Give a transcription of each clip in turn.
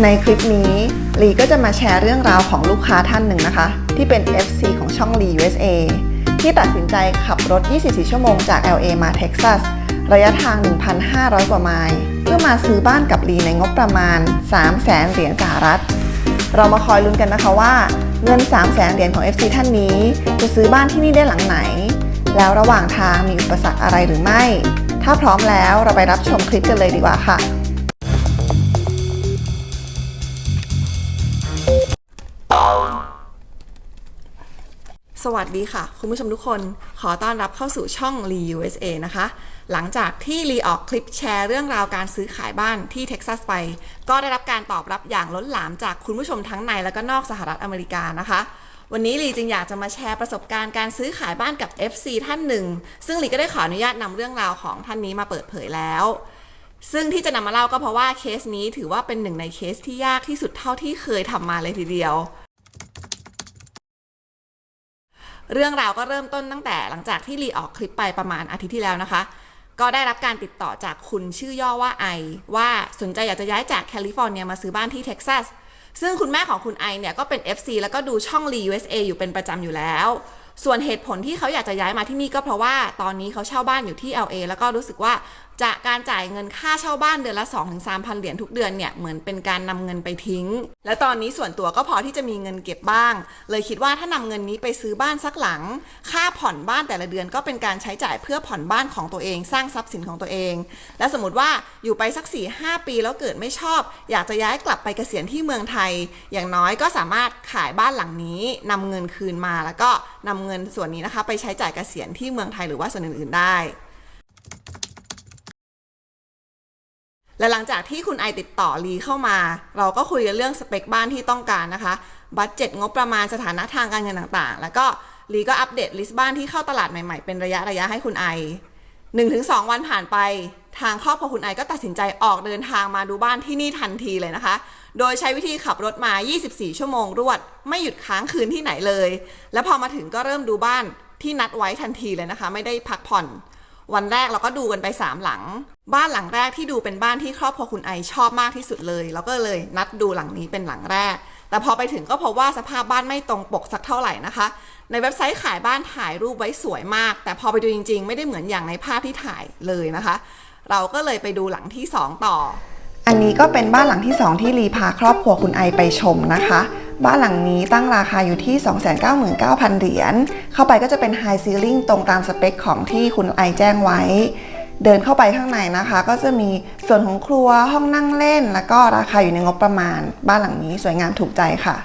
ในคลิปนี้ลีก็จะมาแชร์เรื่องราวของลูกค้าท่านหนึ่งนะคะ ที่เป็น FC ของช่องลี USA ที่ตัดสินใจขับรถ 24 ชั่วโมงจาก LA มาเท็กซัส ระยะทาง 1,500 กว่าไมล์เพื่อมาซื้อบ้านกับลีในงบประมาณ 300,000 เหรียญสหรัฐ เรามาคอยลุ้นกันนะคะว่า เงิน 3 0 0แสนเหรียญของ FC ท่านนี้ จะซื้อบ้านที่นี่ได้หลังไหน แล้วระหว่างทางมีอุปสรรคอะไรหรือไม่ ถ้าพร้อมแล้วเราไปรับชมคลิปกันเลยดีกว่าค่ะ สวัสดีค่ะ คุณผู้ชมทุกคนขอต้อนรับเข้าสู่ช่อง Lee USA นะคะ หลังจากที่ลีออกคลิปแชร์เรื่องราวการซื้อขายบ้านที่เท็กซัสไป ก็ได้รับการตอบรับอย่างล้นหลามจากคุณผู้ชมทั้งในและก็นอกสหรัฐอเมริกานะคะ วันนี้ลีจึงอยากจะมาแชร์ประสบการณ์การซื้อขายบ้านกับ FC ท่านหนึ่ง ซึ่งลีก็ได้ขออนุญาตนำเรื่องราวของท่านนี้มาเปิดเผยแล้วซึ่งที่จะนำมาเล่าก็เพราะว่าเคสนี้ถือว่าเป็นหนึ่งในเคสที่ยากที่สุดเท่าที่เคยทำมาเลยทีเดียว เรื่องราวก็เริ่มต้นตั้งแต่หลังจากที่ลีออกคลิปไปประมาณอาทิตย์ที่แล้วนะคะ ก็ได้รับการติดต่อจากคุณชื่อย่อว่าไอ ว่าสนใจอยากจะย้ายจากแคลิฟอร์เนียมาซื้อบ้านที่เท็กซัสซึ่งคุณแม่ของคุณไอเนี่ยก็เป็น FC แล้วก็ดูช่อง Lee USA อยู่เป็นประจำอยู่แล้ว ส่วนเหตุผลที่เขาอยากจะย้ายมาที่นี่ก็เพราะว่าตอนนี้เขาเช่าบ้านอยู่ที่ LA แล้วก็รู้สึกว่าจากการจ่ายเงินค่าเช่าบ้านเดือนละ 2-3พันเหรียญทุกเดือนเนี่ยเหมือนเป็นการนำเงินไปทิ้ง และตอนนี้ส่วนตัวก็พอที่จะมีเงินเก็บบ้าง เลยคิดว่าถ้านำเงินนี้ไปซื้อบ้านสักหลัง ค่าผ่อนบ้านแต่ละเดือนก็เป็นการใช้จ่ายเพื่อผ่อนบ้านของตัวเอง สร้างทรัพย์สินของตัวเอง และสมมติว่าอยู่ไปสัก 4-5 ปีแล้วเกิดไม่ชอบ อยากจะย้ายกลับไปเกษียณที่เมืองไทย อย่างน้อยก็สามารถขายบ้านหลังนี้นำเงินคืนมาแล้วก็นำเงินส่วนนี้นะคะ ไปใช้จ่ายเกษียณที่เมืองไทยหรือว่าส่วนอื่นๆได้ และหลังจากที่คุณไอติดต่อลีเข้ามา เราก็คุยกันเรื่องสเปคบ้านที่ต้องการนะคะบัตเจ็ตงบประมาณสถานะทางการเงินต่างๆ แล้วก็ลีก็อัปเดตลิสต์บ้านที่เข้าตลาดใหม่ๆ เป็นระยะระยะให้คุณไอ1-2วันผ่านไปทางครอบครัวคุณไอก็ตัดสินใจออกเดินทางมาดูบ้านที่นี่ทันทีเลยนะคะ โดยใช้วิธีขับรถมา 24 ชั่วโมงรวด ไม่หยุดค้างคืนที่ไหนเลย แล้วพอมาถึงก็เริ่มดูบ้านที่นัดไว้ทันทีเลยนะคะ ไม่ได้พักผ่อน วันแรกเราก็ดูกันไป 3 หลัง บ้านหลังแรกที่ดูเป็นบ้านที่ครอบครัวคุณไอชอบมากที่สุดเลยเราก็เลยนัดดูหลังนี้เป็นหลังแรก แต่พอไปถึงก็พบว่าสภาพบ้านไม่ตรงปกสักเท่าไหร่นะคะ ในเว็บไซต์ขายบ้านถ่ายรูปไว้สวยมาก แต่พอไปดูจริง ๆ ไม่ได้เหมือนอย่างในภาพที่ถ่ายเลยนะคะ เราก็เลยไปดูหลังที่ 2 ต่อ อันนี้ก็เป็นบ้านหลังที่ 2 ที่ลีพาครอบครัวคุณไอไปชมนะคะ บ้านหลังนี้ตั้งราคาอยู่ที่ 299,000 เหรียญ เข้าไปก็จะเป็น High Ceiling ตรงตามสเปคของที่คุณไอแจ้งไว้ เดินเข้าไปข้างในนะคะ ก็จะมีส่วนของครัวห้องนั่งเล่น แล้วก็ราคาอยู่ในงบประมาณ บ้านหลังนี้สวยงามถูกใจค่ะ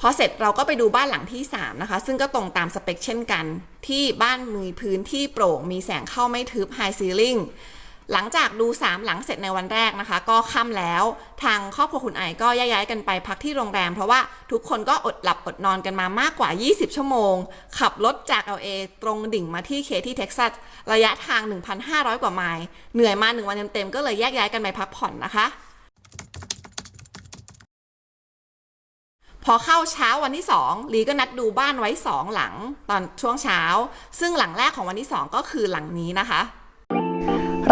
พอเสร็จเราก็ไปดูบ้านหลังที่ 3 นะคะ ซึ่งก็ตรงตามสเปคเช่นกัน ที่บ้านมีพื้นที่โปร่ง มีแสงเข้าไม่ทึบ High Ceiling หลังจากดู 3 หลังเสร็จในวันแรกนะคะ ก็ค่ำแล้วทางครอบครัวคุณไอก็ย้ายๆกันไปพักที่โรงแรม เพราะว่าทุกคนก็อดหลับอดนอนกันมามากกว่า 20 ชั่วโมง ขับรถจาก LA ตรงดิ่งมาที่เคที่เท็กซัสระยะทาง 1,500 กว่าไมล์เหนื่อยมาหนึ่งวันเต็มๆก็เลยแยกย้ายกันไปพักผ่อนนะคะพอเข้าเช้าวันที่2ลีก็นัดดูบ้านไว้ 2 หลังตอนช่วงเช้า ซึ่งหลังแรกของวันที่ 2 ก็คือหลังนี้นะคะ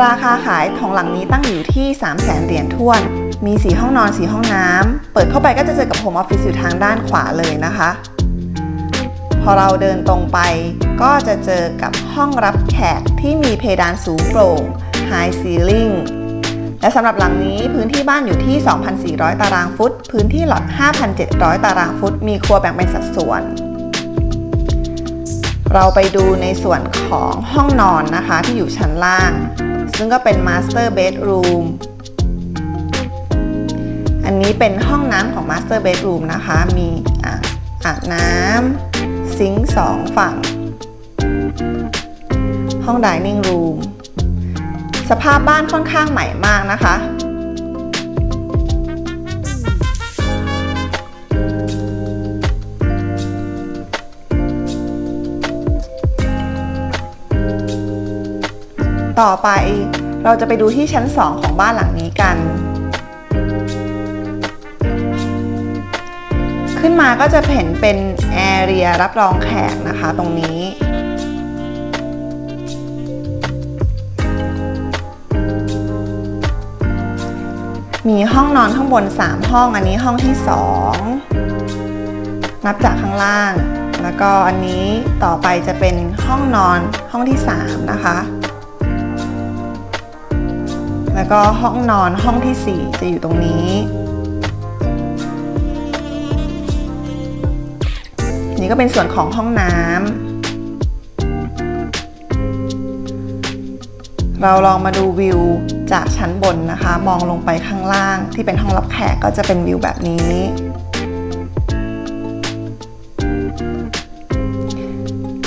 ราคาขายของหลังนี้ตั้งอยู่ที่ 3 0 0แสนเหรียญทวน มี4ห้องนอน4ห้องน้ำ เปิดเข้าไปก็จะเจอกับโฮมออฟฟิศอยู่ทางด้านขวาเลยนะคะ พอเราเดินตรงไปก็จะเจอกับห้องรับแขกที่มีเพดานสูงโปร่ง High Ceiling และสำหรับหลังนี้พื้นที่บ้านอยู่ที่ 2,400 ตารางฟุต พื้นที่หลอด 5,700 ตารางฟุต มีครัวแบ่งเป็นสัดส่วน เราไปดูในส่วนของห้องนอนนะคะที่อยู่ชั้นล่าง ซึ่งก็เป็นมาสเตอร์เบดรูมอันนี้เป็นห้องน้ำของมาสเตอร์เบดรูมนะคะ มีอ่างอาบน้ำซิงค์สองฝั่ง ห้องดิเนิ่งรูมสภาพบ้านค่อนข้างใหม่มากนะคะ ต่อไป เราจะไปดูที่ชั้น 2 ของบ้านหลังนี้กัน ขึ้นมาก็จะเห็นเป็นแอเรียรับรองแขกนะคะตรงนี้มีห้องนอนข้างบน 3 ห้อง อันนี้ห้องที่ 2 นับจากข้างล่าง แล้วก็อันนี้ต่อไปจะเป็นห้องนอนห้องที่ 3 นะคะ แล้วก็ห้องนอนห้องทีสี่ 4 จะอยู่ตรงนี้ นี่ก็เป็นส่วนของห้องน้ำเราลองมาดูวิวจากชั้นบนนะคะ มองลงไปข้างล่างที่เป็นห้องรับแขกก็จะเป็นวิวแบบนี้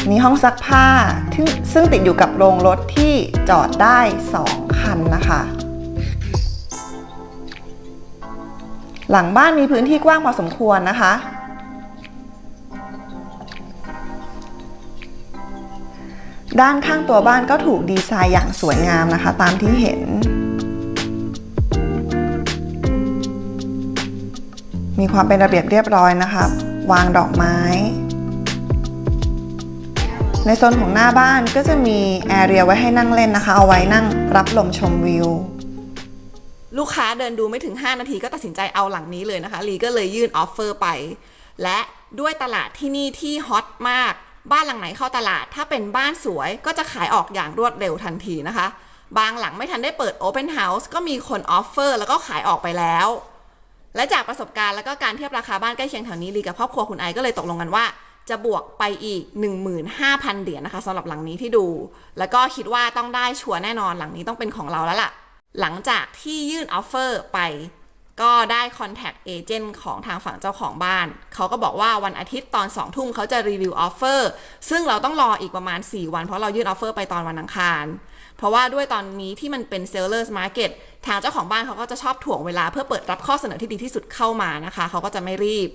มีห้องซักผ้าซึ่งซึ่งติดอยู่กับโรงรถที่จอดได้ 2 คันนะคะ หลังบ้านมีพื้นที่กว้างพอสมควรนะคะ ด้านข้างตัวบ้านก็ถูกดีไซน์อย่างสวยงามนะคะ ตามที่เห็น มีความเป็นระเบียบเรียบร้อยนะคะ วางดอกไม้ ในโซนของหน้าบ้านก็จะมีแอเรียไว้ให้นั่งเล่นนะคะ เอาไว้นั่งรับลมชมวิว ลูกค้าเดินดูไม่ถึง 5 นาทีก็ตัดสินใจเอาหลังนี้เลยนะคะ ลีก็เลยยื่นออฟเฟอร์ไป และด้วยตลาดที่นี่ที่ฮอตมาก บ้านหลังไหนเข้าตลาด ถ้าเป็นบ้านสวยก็จะขายออกอย่างรวดเร็วทันทีนะคะ บางหลังไม่ทันได้เปิด Open House ก็มีคนออฟเฟอร์แล้วก็ขายออกไปแล้ว และจากประสบการณ์แล้วก็การเทียบราคาบ้านใกล้เคียงแถวนี้ลีกับครอบครัวคุณไอก็เลยตกลงกันว่าจะบวกไปอีก 15,000 เหรียญนะคะสำหรับหลังนี้ที่ดู แล้วก็คิดว่าต้องได้ชัวร์แน่นอนหลังนี้ต้องเป็นของเราแล้วล่ะ หลังจากที่ยื่นออฟเฟอร์ไป ก็ได้คอนแทคเอเจนต์ของทางฝั่งเจ้าของบ้าน เขาก็บอกว่าวันอาทิตย์ตอน2ทุ่มเขาจะรีวิวออฟเฟอร์ซึ่งเราต้องรออีกประมาณ 4 วันเพราะเรายื่นออฟเฟอร์ไปตอนวันอังคาร เพราะว่าด้วยตอนนี้ที่มันเป็น sellers market ทางเจ้าของบ้านเขาก็จะชอบถ่วงเวลาเพื่อเปิดรับข้อเสนอที่ดีที่สุดเข้ามานะคะ เขาก็จะไม่รีบ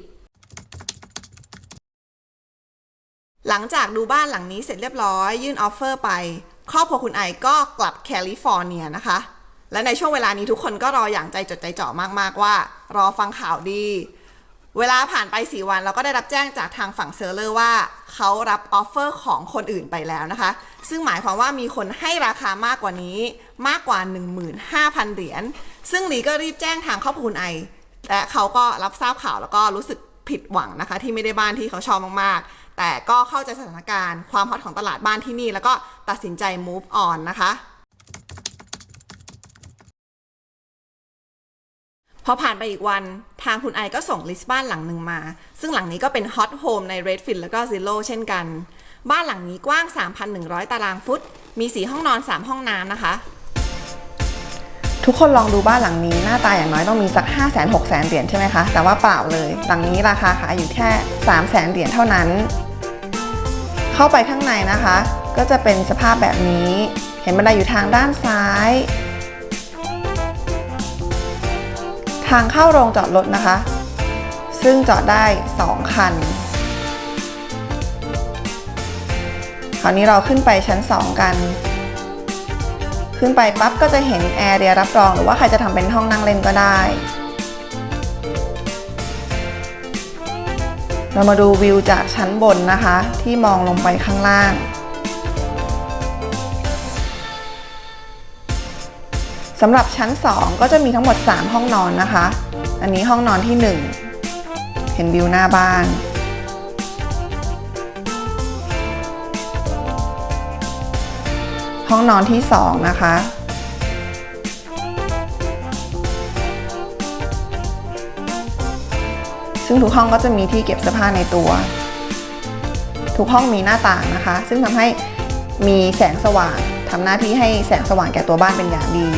หลังจากดูบ้านหลังนี้เสร็จเรียบร้อย ยื่นออฟเฟอร์ไป ครอบครัวคุณไอก็กลับแคลิฟอร์เนียนะคะ และในช่วงเวลานี้ทุกคนก็รออย่างใจจดใจจ่อมากๆว่า รอฟังข่าวดี เวลาผ่านไป 4 วันเราก็ได้รับแจ้งจากทางฝั่งเซอร์เลอร์ว่า เขารับออฟเฟอร์ของคนอื่นไปแล้วนะคะ ซึ่งหมายความว่ามีคนให้ราคามากกว่านี้มากกว่า 15,000 เหรียญซึ่งลีก็รีบแจ้งทางครอบครัวไอและเขาก็รับทราบข่าวแล้วก็รู้สึกผิดหวังนะคะ ที่ไม่ได้บ้านที่เขาชอบมากๆ แต่ก็เข้าใจสถานการณ์ความฮอตของตลาดบ้านที่นี่ แล้วก็ตัดสินใจ move on นะคะ พอผ่านไปอีกวันทางคุณไอก็ส่งลิสต์บ้านหลังหนึ่งมา ซึ่งหลังนี้ก็เป็นฮอตโฮมใน Redfin แล้วก็ Zillow เช่นกัน บ้านหลังนี้กว้าง 3,100 ตารางฟุต มี4ห้องนอน 3 ห้องน้ำนะคะ ทุกคนลองดูบ้านหลังนี้หน้าตาอย่างน้อยต้องมีสัก 5 6 0 0 0 0เหรียญใช่ไหมคะ แต่ว่าเปล่าเลย หลังนี้ราคาขายอยู่แค่ 3 0 0 0 0 0เหรียญเท่านั้น เข้าไปข้างในนะคะ ก็จะเป็นสภาพแบบนี้ เห็นบันไดอยู่ทางด้านซ้าย ทางเข้าโรงจอดรถนะคะ ซึ่งจอดได้ 2 คัน คราวนี้เราขึ้นไปชั้น 2 กัน ขึ้นไปปั๊บก็จะเห็นแอร์เรียรับรองหรือว่าใครจะทำเป็นห้องนั่งเล่นก็ได้ เรามาดูวิวจากชั้นบนนะคะ ที่มองลงไปข้างล่าง สำหรับชั้น 2 ก็จะมีทั้งหมด 3 ห้องนอนนะคะ อันนี้ห้องนอนที่ 1 เห็นวิวหน้าบ้าน ห้องนอนที่ 2 นะคะ ซึ่งทุกห้องก็จะมีที่เก็บเสื้อผ้าในตัว ทุกห้องมีหน้าต่างนะคะ ซึ่งทำให้มีแสงสว่างทำหน้าที่ให้แสงสว่างแก่ตัวบ้านเป็นอย่างดี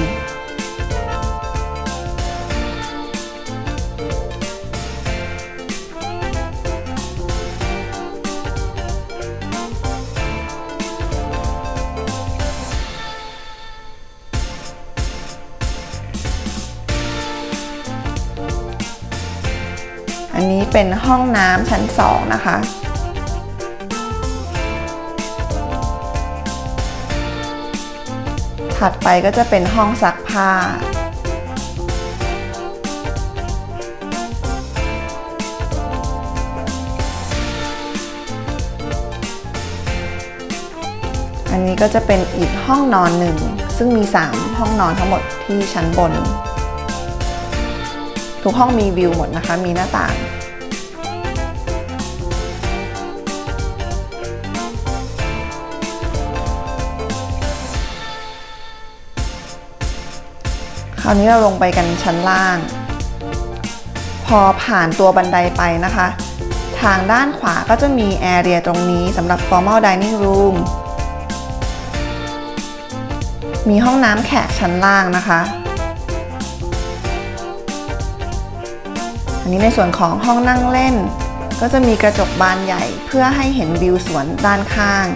เป็นห้องน้ำชั้น 2 นะคะ ถัดไปก็จะเป็นห้องซักผ้า อันนี้ก็จะเป็นอีกห้องนอนหนึ่ง ซึ่งมี 3 ห้องนอนทั้งหมดที่ชั้นบนทุกห้องมีวิวหมดนะคะ มีหน้าต่าง คราวนี้เราลงไปกันชั้นล่าง พอผ่านตัวบันไดไปนะคะ ทางด้านขวาก็จะมีแอเรียตรงนี้สำหรับ formal dining room มีห้องน้ำแขกชั้นล่างนะคะ อันนี้ในส่วนของห้องนั่งเล่น ก็จะมีกระจกบานใหญ่เพื่อให้เห็นวิวสวนด้านข้าง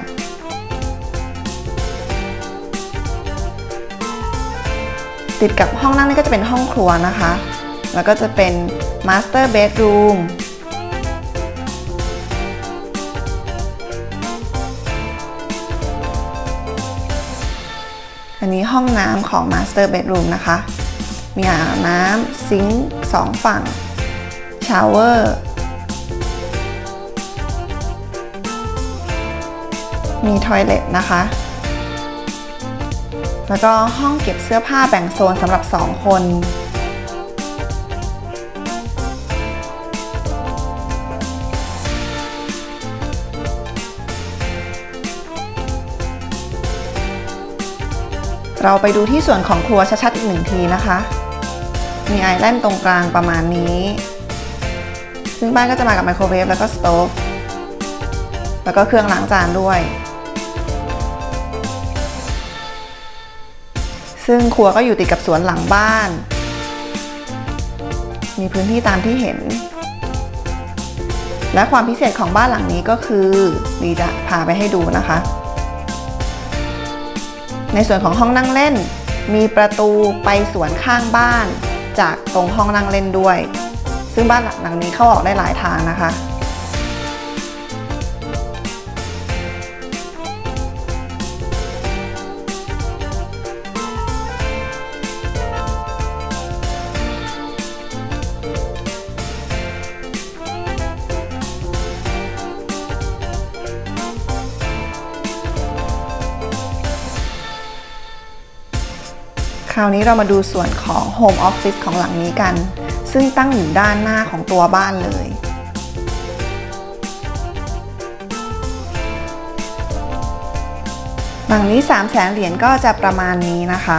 ติดกับห้องนั่งนี่ก็จะเป็นห้องครัวนะคะ แล้วก็จะเป็น master bedroom อันนี้ห้องน้ำของ master bedroom นะคะ มีอ่างน้ำซิงค์สองฝั่งชาวเวอร์มีทอยเลทนะคะ แล้วก็ห้องเก็บเสื้อผ้าแบ่งโซนสำหรับ 2 คนเราไปดูที่ส่วนของครัวชัดๆอีกหนึ่งทีนะคะ มีไอแลนด์ตรงกลางประมาณนี้ ซึ่งบ้านก็จะมากับไมโครเวฟแล้วก็สโตฟแล้วก็เครื่องล้างจานด้วย ซึ่งครัวก็อยู่ติดกับสวนหลังบ้าน มีพื้นที่ตามที่เห็น และความพิเศษของบ้านหลังนี้ก็คือดีจะพาไปให้ดูนะคะ ในส่วนของห้องนั่งเล่น มีประตูไปสวนข้างบ้าน จากตรงห้องนั่งเล่นด้วย ซึ่งบ้านหลังนี้เข้าออกได้หลายทางนะคะ ราวนี้เรามาดูส่วนของ Home Office ของหลังนี้กัน ซึ่งตั้งอยู่ด้านหน้าของตัวบ้านเลยหลังนี้ 3 0 0แสนเหรียญก็จะประมาณนี้นะคะ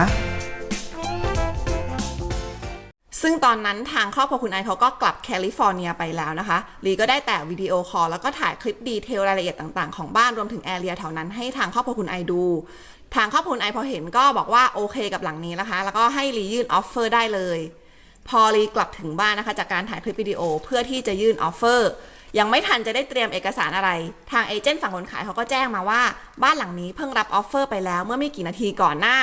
ซึ่งตอนนั้นทางครอบครัวคุณไอเขาก็กลับแคลิฟอร์เนียไปแล้วนะคะ ลีก็ได้แต่วิดีโอคอลแล้วก็ถ่ายคลิปดีเทลรายละเอียดต่างๆของบ้านรวมถึงแอเรียแถวนั้นให้ทางครอบครัวคุณไอดู ทางครอบครัวคุณไอพอเห็นก็บอกว่าโอเคกับหลังนี้นะคะ แล้วก็ให้ลียื่นออฟเฟอร์ได้เลย พอลีกลับถึงบ้านนะคะ จากการถ่ายคลิปวิดีโอเพื่อที่จะยื่นออฟเฟอร์ยังไม่ทันจะได้เตรียมเอกสารอะไร ทางเอเจนต์ฝั่งคนขายเขาก็แจ้งมาว่า บ้านหลังนี้เพิ่งรับออฟเฟอร์ไปแล้วเมื่อไม่กี่นาทีก่อนหน้า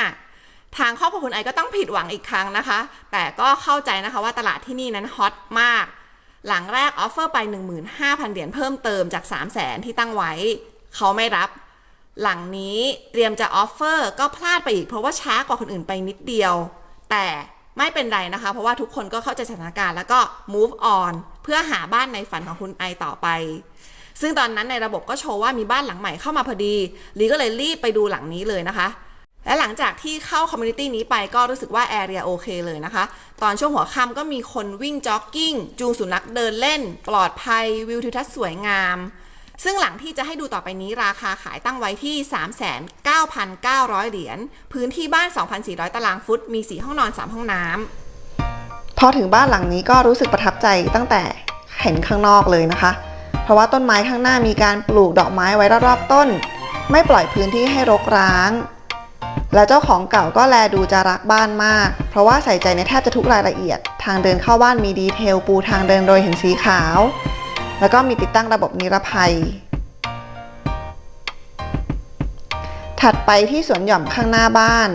ทางครอบครัวคุณไอก็ต้องผิดหวังอีกครั้งนะคะ แต่ก็เข้าใจนะคะว่าตลาดที่นี่นั้นฮอตมาก หลังแรกออฟเฟอร์ไป 15,000 เหรียญเพิ่มเติมจาก 300,000ที่ตั้งไว้ เขาไม่รับ หลังนี้เตรียมจะออฟเฟอร์ก็พลาดไปอีก เพราะว่าช้ากว่าคนอื่นไปนิดเดียว แต่ไม่เป็นไรนะคะ เพราะว่าทุกคนก็เข้าใจสถานการณ์แล้วก็ move on เพื่อหาบ้านในฝันของคุณไอต่อไป ซึ่งตอนนั้นในระบบก็โชว์ว่ามีบ้านหลังใหม่เข้ามาพอดีลีก็เลยรีบไปดูหลังนี้เลยนะคะและหลังจากที่เข้าคอมมูนิตี้นี้ไปก็รู้สึกว่าแอเรียโอเคเลยนะคะ ตอนช่วงหัวค่ำก็มีคนวิ่งจ็อกกิ้ง จูงสุนัขเดินเล่น ปลอดภัยวิวทิวทัศน์สวยงาม ซึ่งหลังที่จะให้ดูต่อไปนี้ราคาขายตั้งไว้ที่ 39,900 เหรียญ พื้นที่บ้าน 2,400 ตารางฟุต มี 4 ห้องนอน 3 ห้องน้ำ พอถึงบ้านหลังนี้ก็รู้สึกประทับใจตั้งแต่เห็นข้างนอกเลยนะคะ เพราะว่าต้นไม้ข้างหน้ามีการปลูกดอกไม้ไว้รอบๆต้น ไม่ปล่อยพื้นที่ให้รกร้าง และเจ้าของเก่าก็แลดูจะรักบ้านมาก เพราะว่าใส่ใจในแทบจะทุกรายละเอียด ทางเดินเข้าบ้านมีดีเทลปูทางเดินโดยเห็นสีขาว แล้วก็มีติดตั้งระบบนิรภัย ถัดไปที่สวนหย่อมข้างหน้าบ้าน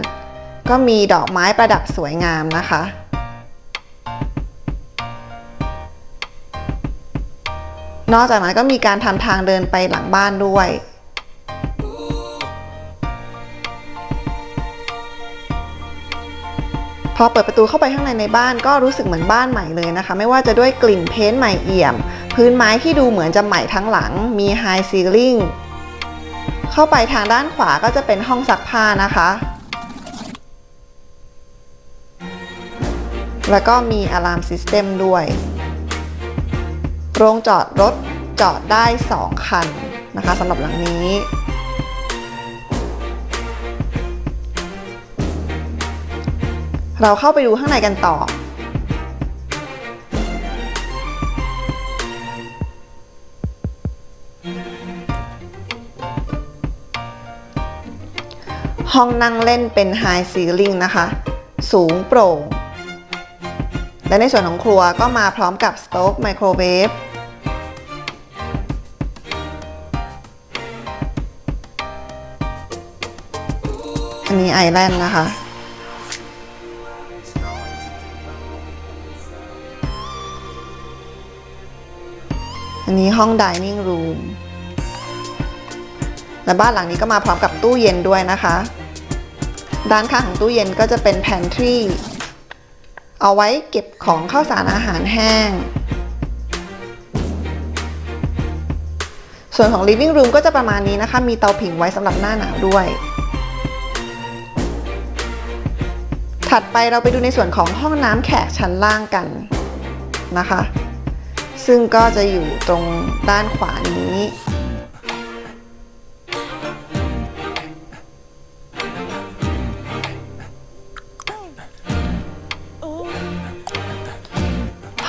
ก็มีดอกไม้ประดับสวยงามนะคะ นอกจากนั้นก็มีการทำทางเดินไปหลังบ้านด้วยพอเปิดประตูเข้าไปข้างในในบ้านก็รู้สึกเหมือนบ้านใหม่เลยนะคะ ไม่ว่าจะด้วยกลิ่นเพ้นท์ใหม่เอี่ยม พื้นไม้ที่ดูเหมือนจะใหม่ทั้งหลัง มีไฮซีลิงเข้าไปทางด้านขวาก็จะเป็นห้องซักผ้านะคะแล้วก็มีอะลามซิสเต็มด้วย โรงจอดรถจอดได้ 2 คันนะคะสำหรับหลังนี้ เราเข้าไปดูข้างในกันต่อ ห้องนั่งเล่นเป็นไฮซีลิงนะคะ สูงโปร่ง และในส่วนของครัวก็มาพร้อมกับสโต๊ฟไมโครเวฟอันนี้ไอแลนด์นะคะอันนี้ห้องดิเนิ่งรูมและบ้านหลังนี้ก็มาพร้อมกับตู้เย็นด้วยนะคะ ด้านข้างของตู้เย็นก็จะเป็นแพนทรีเอาไว้เก็บของข้าวสารอาหารแห้ง ส่วนของ living room ก็จะประมาณนี้นะคะ มีเตาผิงไว้สำหรับหน้าหนาวด้วย ถัดไปเราไปดูในส่วนของห้องน้ำแขกชั้นล่างกันนะคะ ซึ่งก็จะอยู่ตรงด้านขวานี้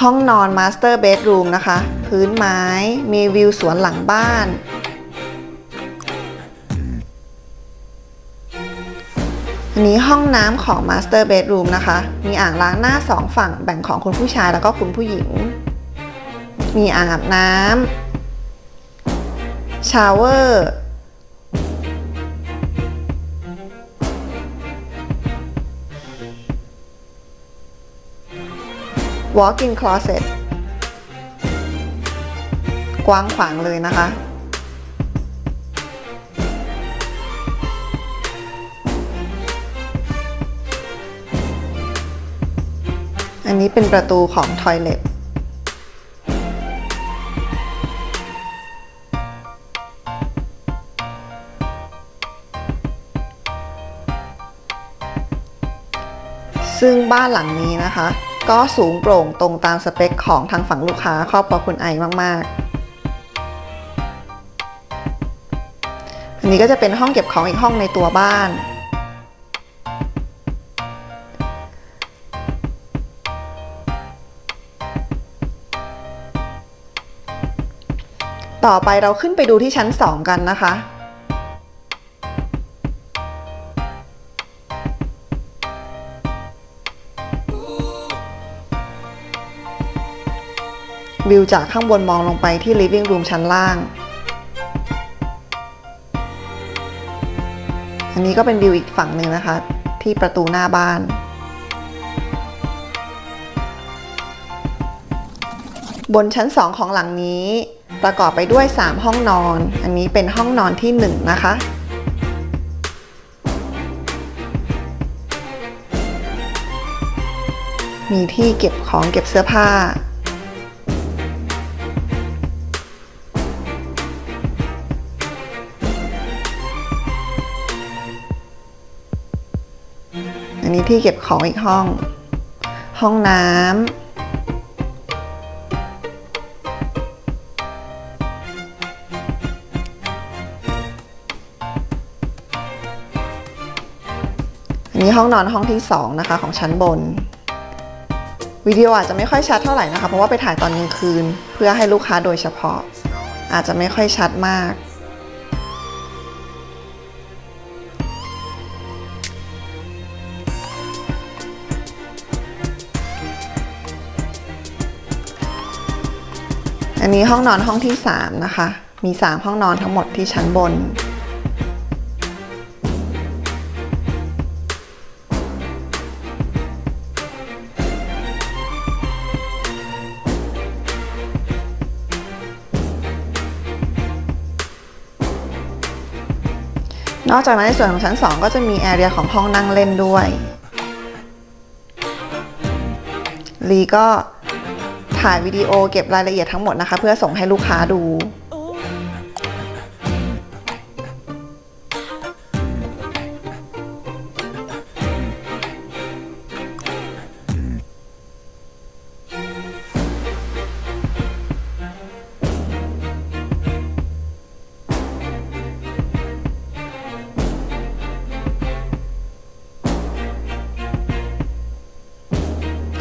ห้องนอนมาสเตอร์เบดรูมนะคะ พื้นไม้มีวิวสวนหลังบ้าน อันนี้ห้องน้ำของมาสเตอร์เบดรูมนะคะ มีอ่างล้างหน้าสองฝั่งแบ่งของคุณผู้ชายแล้วก็คุณผู้หญิง มีอ่างอาบน้ำชาวเวอร์ walk-in closet กว้างขวางเลยนะคะ อันนี้เป็นประตูของทอยเล็ตซึ่งบ้านหลังนี้นะคะ ก็สูงโปร่งตรงตามสเปคของทางฝั่งลูกค้าครอบครัวคุณไอมาก ๆ อันนี้ก็จะเป็นห้องเก็บของอีกห้องในตัวบ้าน ต่อไปเราขึ้นไปดูที่ชั้น 2 กันนะคะ วิวจากข้างบนมองลงไปที่ living room ชั้นล่าง อันนี้ก็เป็นวิวอีกฝั่งหนึ่งนะคะ ที่ประตูหน้าบ้าน บนชั้น 2 ของหลังนี้ ประกอบไปด้วย 3 ห้องนอน อันนี้เป็นห้องนอนที่ 1 นะคะมีที่เก็บของเก็บเสื้อผ้า อันนี้ที่เก็บของอีกห้อง ห้องน้ำอันนี้ห้องนอนห้องที่2นะคะของชั้นบนวิดีโออาจจะไม่ค่อยชัดเท่าไหร่นะคะ เพราะว่าไปถ่ายตอนกลางคืน เพื่อให้ลูกค้าโดยเฉพาะ อาจจะไม่ค่อยชัดมาก อันนี้ห้องนอนห้องที่ 3 นะคะ มี 3 ห้องนอนทั้งหมดที่ชั้นบน นอกจากนั้นในส่วนของชั้น 2 ก็จะมีแอเรียของห้องนั่งเล่นด้วย ลีก็ ถ่ายวิดีโอเก็บรายละเอียดทั้งหมดนะคะ เพื่อส่งให้ลูกค้าดู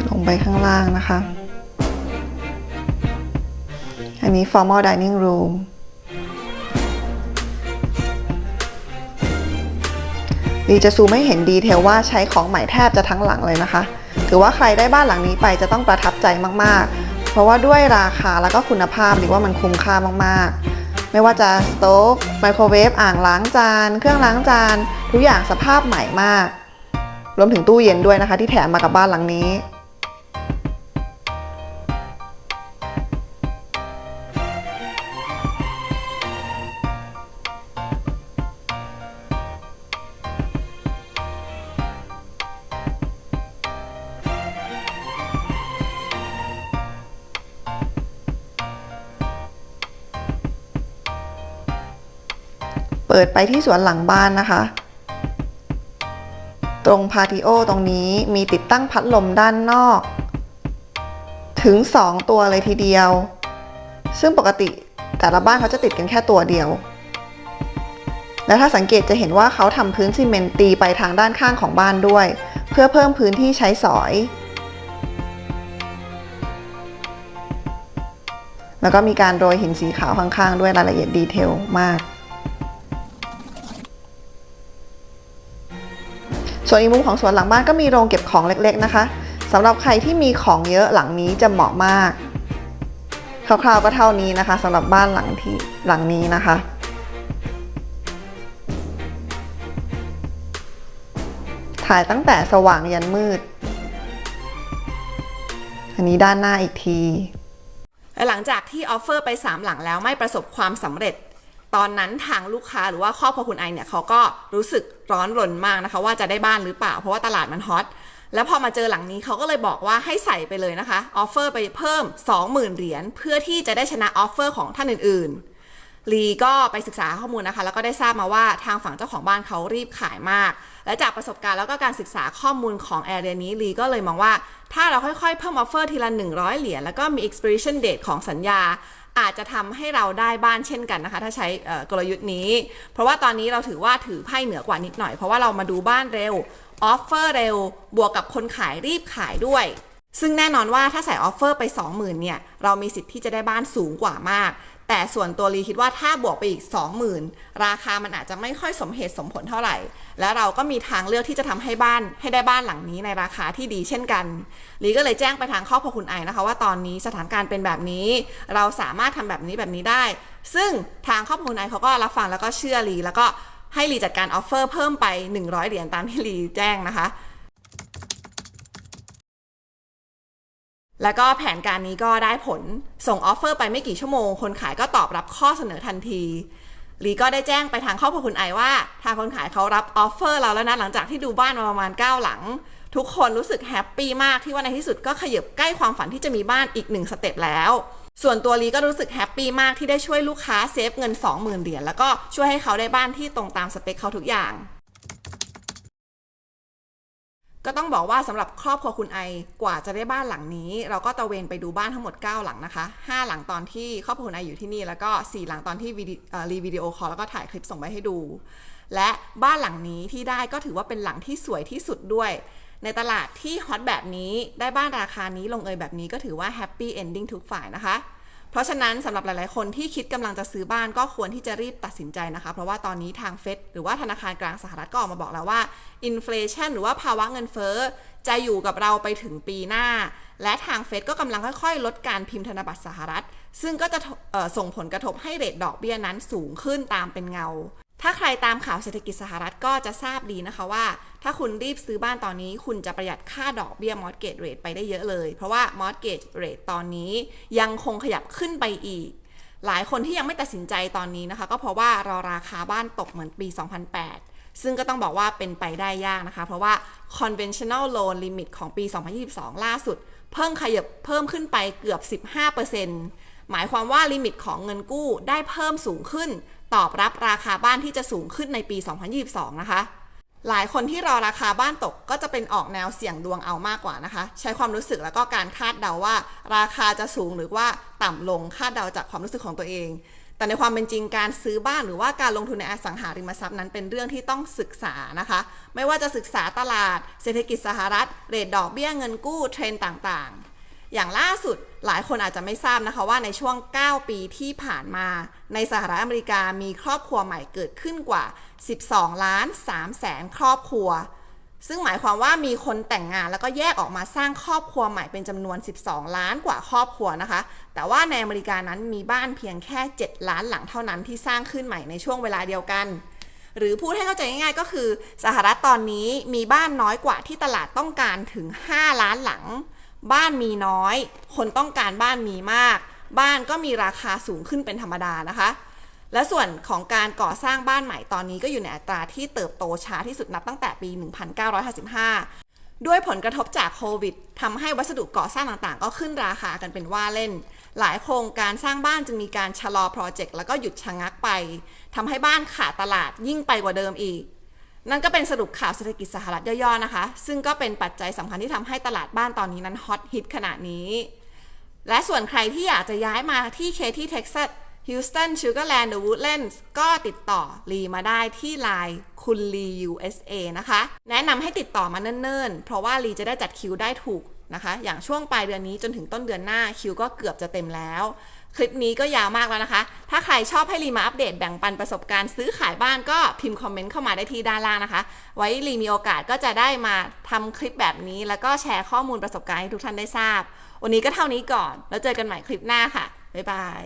ลงไปข้างล่างนะคะ นนี้ formal dining room ดีจะซูไมให้เห็นดีเทลว่าใช้ของใหม่แทบจะทั้งหลังเลยนะคะ ถือว่าใครได้บ้านหลังนี้ไปจะต้องประทับใจมากๆ เพราะว่าด้วยราคาแล้วก็คุณภาพดีว่ามันคุ้มค่ามากๆ ไม่ว่าจะสโต๊กไมโครเวฟอ่างล้างจาน เครื่องล้างจาน ทุกอย่างสภาพใหม่มาก รวมถึงตู้เย็นด้วยนะคะ ที่แถมมากับบ้านหลังนี้ เปิดไปที่สวนหลังบ้านนะคะ ตรงพาติโอตรงนี้มีติดตั้งพัดลมด้านนอก ถึง 2 ตัวเลยทีเดียว ซึ่งปกติแต่ละบ้านเขาจะติดกันแค่ตัวเดียว และถ้าสังเกตจะเห็นว่าเขาทำพื้นซีเมนต์ตีไปทางด้านข้างของบ้านด้วย เพื่อเพิ่มพื้นที่ใช้สอย แล้วก็มีการโรยหินสีขาวข้างๆ ด้วยรายละเอียดดีเทลมาก ส่วนอีกมุมของสวนหลังบ้านก็มีโรงเก็บของเล็กๆนะคะสำหรับใครที่มีของเยอะหลังนี้จะเหมาะมากคร่าวๆก็เท่านี้นะคะสำหรับบ้านหลังที่หลังนี้นะคะถ่ายตั้งแต่สว่างยันมืด อันนี้ด้านหน้าอีกที หลังจากที่ออฟเฟอร์ไป 3 หลังแล้วไม่ประสบความสำเร็จ ตอนนั้นทางลูกค้าหรือว่าครอบครัวคุณไอเนี่ยเขาก็รู้สึกร้อนรนมากนะคะ ว่าจะได้บ้านหรือเปล่า เพราะว่าตลาดมันฮอตแล้วพอมาเจอหลังนี้เขาก็เลยบอกว่าให้ใส่ไปเลยนะคะออฟเฟอร์ไปเพิ่ม 20,000 เหรียญเพื่อที่จะได้ชนะออฟเฟอร์ของท่านอื่นๆ ลีก็ไปศึกษาข้อมูลนะคะ แล้วก็ได้ทราบมาว่าทางฝั่งเจ้าของบ้านเขารีบขายมาก และจากประสบการณ์แล้วก็การศึกษาข้อมูลของแอเรียนี้ลีก็เลยมองว่า ถ้าเราค่อยๆ เพิ่มออฟเฟอร์ทีละ 100 เหรียญแล้วก็มี expiration date ของสัญญา อาจจะทำให้เราได้บ้านเช่นกันนะคะ ถ้าใช้กลยุทธ์นี้ เพราะว่าตอนนี้เราถือว่าถือไพ่เหนือกว่านิดหน่อย เพราะว่าเรามาดูบ้านเร็วออฟเฟอร์เร็ว บวกกับคนขายรีบขายด้วย ซึ่งแน่นอนว่าถ้าใส่ออฟเฟอร์ไป 20,000เนี่ยเรามีสิทธิ์ที่จะได้บ้านสูงกว่ามาก แต่ส่วนตัวลีคิดว่าถ้าบวกไปอีก 20,000 ราคามันอาจจะไม่ค่อยสมเหตุสมผลเท่าไหร่ และเราก็มีทางเลือกที่จะทำให้บ้านให้ได้บ้านหลังนี้ในราคาที่ดีเช่นกันลีก็เลยแจ้งไปทางครอบครัวคุณไอนะคะ ว่าตอนนี้สถานการณ์เป็นแบบนี้ เราสามารถทำแบบนี้แบบนี้ได้ ซึ่งทางครอบครัวคุณไอเขาก็รับฟังแล้วก็เชื่อลีแล้วก็ให้ลีจัดการออฟเฟอร์เพิ่มไป 100 เหรียญตามที่ลีแจ้งนะคะ แล้วก็แผนการนี้ก็ได้ผลส่งออฟเฟอร์ไปไม่กี่ชั่วโมง คนขายก็ตอบรับข้อเสนอทันทีลีก็ได้แจ้งไปทางครอบครัวคุณไอว่า ทางคนขายเขารับออฟเฟอร์เราแล้วนะหลังจากที่ดูบ้านมาประมาณ 9 หลัง ทุกคนรู้สึกแฮปปี้มากที่ว่าในที่สุดก็ขยับใกล้ความฝันที่จะมีบ้านอีกหนึ่งสเต็ปแล้ว ส่วนตัวลีก็รู้สึกแฮปปี้มากที่ได้ช่วยลูกค้าเซฟเงิน 20,000เหรียญแล้วก็ช่วยให้เขาได้บ้านที่ตรงตามสเปคเขาทุกอย่าง ก็ต้องบอกว่าสำหรับครอบครัวคุณไอกว่าจะได้บ้านหลังนี้ เราก็ตระเวนไปดูบ้านทั้งหมด 9 หลังนะคะ 5 หลังตอนที่ครอบครัวคุณไออยู่ที่นี่ แล้วก็ 4 หลังตอนที่รีวิดีโอคอลแล้วก็ถ่ายคลิปส่งไปให้ดู และบ้านหลังนี้ที่ได้ก็ถือว่าเป็นหลังที่สวยที่สุดด้วย ในตลาดที่ฮอตแบบนี้ได้บ้านราคานี้ลงเอยแบบนี้ก็ถือว่าแฮปปี้เอนดิ้งทุกฝ่ายนะคะ เพราะฉะนั้นสำหรับหลาย ๆ คนที่คิดกำลังจะซื้อบ้านก็ควรที่จะรีบตัดสินใจนะคะ เพราะว่าตอนนี้ทางเฟดหรือว่าธนาคารกลางสหรัฐก็ออกมาบอกแล้วว่าอินฟลชันหรือว่าภาวะเงินเฟ้อจะอยู่กับเราไปถึงปีหน้า และทางเฟดก็กำลังค่อย ๆ ลดการพิมพ์ธนบัตรสหรัฐ ซึ่งก็จะส่งผลกระทบให้เรทดอกเบี้ยนั้นสูงขึ้นตามเป็นเงา ถ้าใครตามข่าวเศรษฐกิจสหรัฐก็จะทราบดีนะคะว่า ถ้าคุณรีบซื้อบ้านตอนนี้ คุณจะประหยัดค่าดอกเบี้ย mortgage rate ไปได้เยอะเลย เพราะว่า mortgage rate ตอนนี้ยังคงขยับขึ้นไปอีก หลายคนที่ยังไม่ตัดสินใจตอนนี้นะคะ ก็เพราะว่ารอราคาบ้านตกเหมือนปี 2008ซึ่งก็ต้องบอกว่าเป็นไปได้ยากนะคะ เพราะว่า conventional loan limit ของปี 2022 ล่าสุด เพิ่งขยับเพิ่มขึ้นไปเกือบ 15%หมายความว่าลิมิตของเงินกู้ได้เพิ่มสูงขึ้น ตอบรับราคาบ้านที่จะสูงขึ้นในปี 2022 นะคะ หลายคนที่รอราคาบ้านตกก็จะเป็นออกแนวเสี่ยงดวงเอามากกว่านะคะ ใช้ความรู้สึกแล้วก็การคาดเดาว่า ราคาจะสูงหรือว่าต่ำลงคาดเดาจากความรู้สึกของตัวเองแต่ในความเป็นจริงการซื้อบ้านหรือว่าการลงทุนในอสังหาริมทรัพย์นั้นเป็นเรื่องที่ต้องศึกษานะคะ ไม่ว่าจะศึกษาตลาด เศรษฐกิจสหรัฐ เรทดอกเบี้ยเงินกู้เทรนต่างๆ อย่างล่าสุดหลายคนอาจจะไม่ทราบนะคะว่าในช่วง 9 ปีที่ผ่านมา ในสหรัฐอเมริกามีครอบครัวใหม่เกิดขึ้นกว่า 12 ล้าน3แสนครอบครัว ซึ่งหมายความว่ามีคนแต่งงานแล้วก็แยกออกมาสร้างครอบครัวใหม่เป็นจำนวน 12 ล้านกว่าครอบครัวนะคะ แต่ว่าในอเมริกานั้นมีบ้านเพียงแค่ 7 ล้านหลังเท่านั้นที่สร้างขึ้นใหม่ในช่วงเวลาเดียวกันหรือพูดให้เข้าใจง่ายๆ ก็คือ สหรัฐตอนนี้มีบ้านน้อยกว่าที่ตลาดต้องการถึง 5 ล้านหลัง บ้านมีน้อย คนต้องการบ้านมีมาก บ้านก็มีราคาสูงขึ้นเป็นธรรมดานะคะ และส่วนของการก่อสร้างบ้านใหม่ตอนนี้ก็อยู่ในอัตราที่เติบโตช้าที่สุดนับตั้งแต่ปี 1955 ด้วยผลกระทบจากโควิดทำให้วัสดุก่อสร้างต่างๆ ก็ขึ้นราคากันเป็นว่าเล่น หลายโครงการสร้างบ้านจึงมีการชะลอโปรเจกต์แล้วก็หยุดชะงักไปทำให้บ้านขาดตลาดยิ่งไปกว่าเดิมอีก นั่นก็เป็นสรุปข่าวเศรษฐกิจสหรัฐย่อๆนะคะ ซึ่งก็เป็นปัจจัยสำคัญที่ทำให้ตลาดบ้านตอนนี้นั้นฮอตฮิตขนาดนี้ และส่วนใครที่อยากจะย้ายมาที่เคที่เท็กซัสฮิวสตันชูการ์แลนด์หรือวูดแลนด์ก็ติดต่อลีมาได้ที่ไลน์คุณลี USA นะคะ แนะนำให้ติดต่อมาเนิ่นๆ เพราะว่าลีจะได้จัดคิวได้ถูกนะคะ อย่างช่วงปลายเดือนนี้จนถึงต้นเดือนหน้าคิวก็เกือบจะเต็มแล้ว คลิปนี้ก็ยาวมากแล้วนะคะ ถ้าใครชอบให้รีมาอัปเดตแบ่งปันประสบการณ์ซื้อขายบ้านก็พิมพ์คอมเมนต์เข้ามาได้ที่ด้านล่างนะคะ ไว้รีมีโอกาสก็จะได้มาทำคลิปแบบนี้ แล้วก็แชร์ข้อมูลประสบการณ์ให้ทุกท่านได้ทราบ วันนี้ก็เท่านี้ก่อน แล้วเจอกันใหม่คลิปหน้าค่ะ บ๊ายบาย